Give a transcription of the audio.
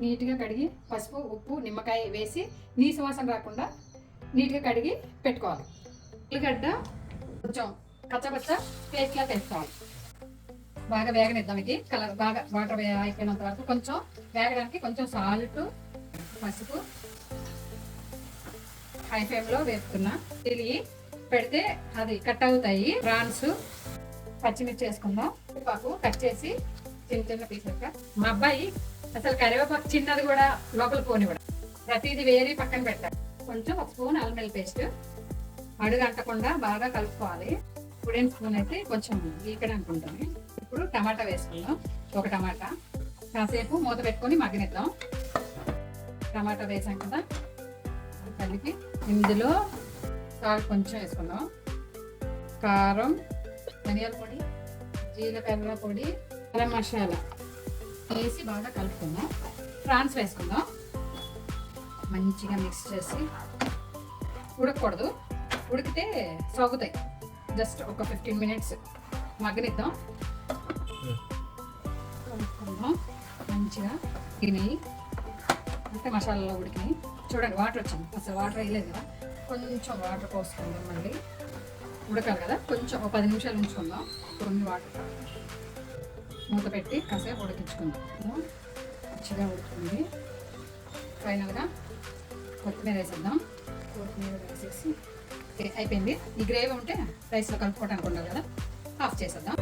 నీట్గా కడిగి పసుపు ఉప్పు నిమ్మకాయ వేసి నీ సువాసన రాకుండా నీట్గా కడిగి పెట్టుకోవాలి. ఉల్లిగడ్డ కొంచెం కచ్చపచ్చ పేస్ట్లా పెట్టుకోవాలి. బాగా వేగనిద్దాం ఇది. కలర్ బాగా వాటర్ అయిపోయినంత వరకు కొంచెం వేగడానికి కొంచెం సాల్ట్ పసుపు హై ఫ్లేమ్లో వేపుతున్నా. తిరిగి పెడితే అది కట్ అవుతాయి. ప్రాన్స్ పచ్చిమిర్చి వేసుకుందాం. పాకు కట్ చేసి చిన్న చిన్న పీసెస్గా మా అబ్బాయి అసలు కరివేపాకు చిన్నది కూడా లోపల పోనివ్వడం ప్రతిది వేరే పక్కన పెట్టాలి. కొంచెం ఒక స్పూన్ అల్లం పేస్ట్. అడుగు అంటకుండా బాగా కలుపుకోవాలి. ఉడెన్ స్పూన్ అయితే కొంచెం ఇక్కడ అనుకుంటాను. ఇప్పుడు టమాటా వేసుకుందాం. ఒక టమాటా. కాసేపు మూత పెట్టుకొని మగ్గనిద్దాం. టమాటా వేసాం కదా. కలిపి ఇందులో సాల్ట్ కొంచెం వేసుకుందాం. కారం ధనియాల పొడి జీలకర్ర పొడి గరం మసాలా. వేసి బాగా కలుపుకుందాం. ఫ్రాన్స్ వేసుకుందాం. మంచిగా మిక్స్ చేసి ఉడకకూడదు ఉడికితే సాగుతాయి. జస్ట్ ఒక ఫిఫ్టీన్ మినిట్స్ మగ్గనిద్దాం. కలుపుకుందాం. మంచిగా తిని అంటే మసాలాలో ఉడికినాయి. చూడండి వాటర్ వచ్చింది. అసలు వాటర్ వేయలేదు కదా. కొంచెం వాటర్ పోసుకుందాం మళ్ళీ. ఉడకాలి కదా. కొంచెం ఒక పది నిమిషాలు ఉంచుకుందాం. కొన్ని వాటర్ మూత పెట్టి కాసేపు ఉడికించుకుందాం. మంచిగా ఉడుకుతుంది ఫైనల్గా కొత్తిమీర వేసేద్దాం. కొత్తిమీర వేసేసి అయిపోయింది. ఈ గ్రేవీ ఉంటే రైస్లో కలుపుకోవడానికి ఉండాలి కదా. ఆఫ్ చేసేద్దాం.